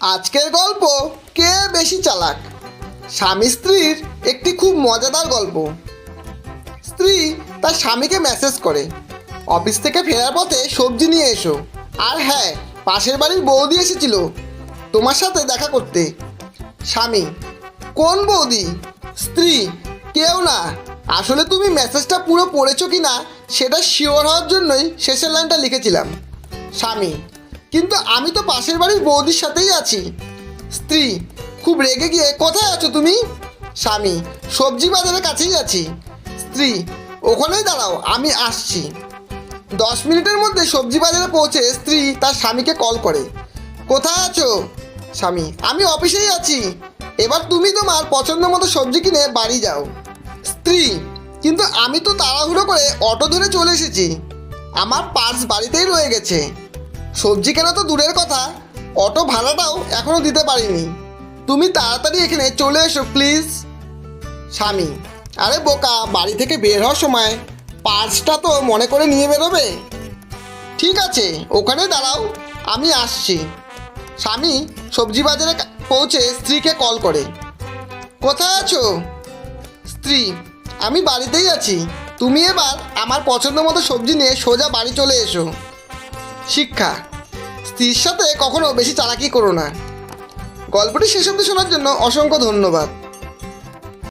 আজকের গল্প কে বেশি চালাক? স্বামী স্ত্রীর একটি খুব মজাদার গল্প। স্ত্রী তার স্বামীকে মেসেজ করে, অফিস থেকে ফেরার পথে সবজি নিয়ে এসো। আর হ্যাঁ পাশের বাড়ির বৌদি এসেছিল তোমার সাথে দেখা করতে। স্বামী, কোন বৌদি? স্ত্রী, কেউ না। আসলে তুমি মেসেজটা পুরো পড়েছো কি না সেটা শিওর হওয়ার জন্যই শেষের লাইনটা লিখেছিলাম। স্বামী কিন্তু আমি তো পাশের বাড়ির বৌদির সাথেই আছি। স্ত্রী, খুব রেগে গিয়ে, কোথায় আছো তুমি? স্বামী, সবজি বাজারের কাছেই আছি। স্ত্রী, ওখানেই দাঁড়াও, আমি আসছি। দশ মিনিটের মধ্যে সবজি বাজারে পৌঁছে স্ত্রী তার স্বামীকে কল করে। কোথায় আছো? স্বামী, আমি অফিসেই আছি। এবার তুমি তোমার পছন্দ মতো সবজি কিনে বাড়ি যাও। স্ত্রী, কিন্তু আমি তো তাড়াহুড়ো করে অটো ধরে চলে এসেছি। আমার পার্স বাড়িতেই রয়ে গেছে। সবজি কেনা তো দূরের কথা। অটো ভাড়াটাও এখনও দিতে পারিনি। তুমি তাড়াতাড়ি এখানে চলে এসো, প্লিজ। স্বামী, আরে বোকা, বাড়ি থেকে বের হওয়ার সময় পার্সটা তো মনে করে নিয়ে বেরোবে? ঠিক আছে, ওখানে দাঁড়াও, আমি আসছি। স্বামী, সবজি বাজারে পৌঁছে স্ত্রীকে কল করে। কোথায় আছো? স্ত্রী, আমি বাড়িতেই আছি। তুমি এবার আমার পছন্দ মতো সবজি নিয়ে সোজা বাড়ি চলে এসো। শিক্ষা। স্ত্রীর সাথে কখনো বেশি চালাকি করো না। গল্পটি শেষ অবধি শোনার জন্য অসংখ্য ধন্যবাদ।